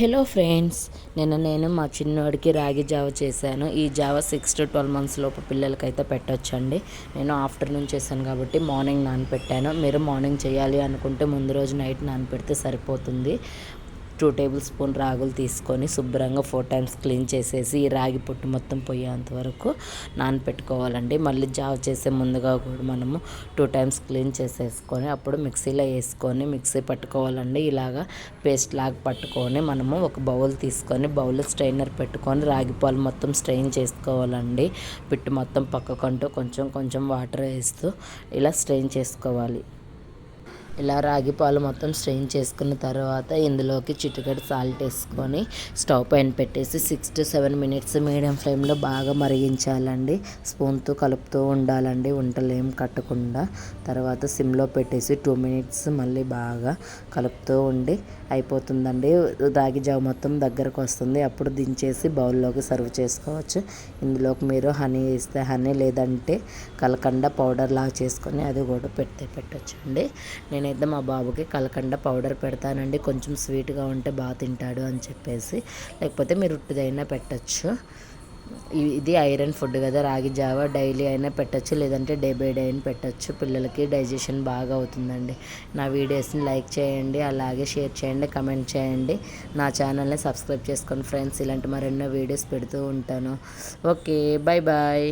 Hello friends నిన్న నేను మా చిన్నోడికి రాగి జావ చేశాను. ఈ జావ సిక్స్ టు ట్వెల్వ్ మంత్స్ లోపు పిల్లలకైతే పెట్టొచ్చండి. నేను ఆఫ్టర్నూన్ చేశాను కాబట్టి మార్నింగ్ నానపెట్టాను. మీరు మార్నింగ్ చేయాలి అనుకుంటే ముందు రోజు నైట్ నానపెడితే సరిపోతుంది. టూ టేబుల్ స్పూన్ రాగులు తీసుకొని శుభ్రంగా ఫోర్ టైమ్స్ క్లీన్ చేసేసి ఈ రాగి పొట్టు మొత్తం పోయేంత వరకు నానపెట్టుకోవాలండి. మళ్ళీ జావ చేసే ముందుగా కూడా మనము టూ టైమ్స్ క్లీన్ చేసేసుకొని అప్పుడు మిక్సీలో వేసుకొని మిక్సీ పట్టుకోవాలండి. ఇలాగా పేస్ట్ లాగా పట్టుకొని మనము ఒక బౌల్ తీసుకొని బౌల్ స్ట్రైనర్ పెట్టుకొని రాగి పాలు మొత్తం స్ట్రెయిన్ చేసుకోవాలండి. పిట్టు మొత్తం పక్కకంటూ కొంచెం కొంచెం వాటర్ వేస్తూ ఇలా స్ట్రెయిన్ చేసుకోవాలి. ఇలా రాగి పాలు మొత్తం స్ట్రెయిన్ చేసుకున్న తర్వాత ఇందులోకి చిటికెడు సాల్ట్ వేసుకొని స్టవ్ పైన పెట్టేసి six to seven minutes medium ఫ్లేమ్లో బాగా మరిగించాలండి. స్పూన్తో కలుపుతూ ఉండాలండి. వంటలేం కట్టకుండా. తర్వాత సిమ్లో పెట్టేసి టూ మినిట్స్ మళ్ళీ బాగా కలుపుతూ ఉండి అయిపోతుందండి. రాగి జావ మొత్తం దగ్గరకు వస్తుంది. అప్పుడు దించేసి బౌల్లోకి సర్వ్ చేసుకోవచ్చు. ఇందులోకి మీరు హనీ వేస్తే హనీ లేదంటే కలకండ పౌడర్ లాగా చేసుకొని అది కూడా పెడితే పెట్టచ్చు అండి నేనైతే మా బాబుకి కలకండ పౌడర్ పెడతానండి. కొంచెం స్వీట్గా ఉంటే బాగా తింటాడు అని చెప్పేసి. లేకపోతే మీరు ఉట్టిదైనా పెట్టచ్చు. ఇది ఐరన్ ఫుడ్ కదా రాగి జావ డైలీ అయినా పెట్టచ్చు. లేదంటే డే బై డే అయినా పెట్టచ్చు. పిల్లలకి డైజెషన్ బాగా అవుతుందండి. నా వీడియోస్ని లైక్ చేయండి అలాగే షేర్ చేయండి కమెంట్ చేయండి. నా ఛానల్ని సబ్స్క్రైబ్ చేసుకోండి ఫ్రెండ్స్ ఇలాంటి మరెన్నో వీడియోస్ పెడుతూ ఉంటాను. Okay bye bye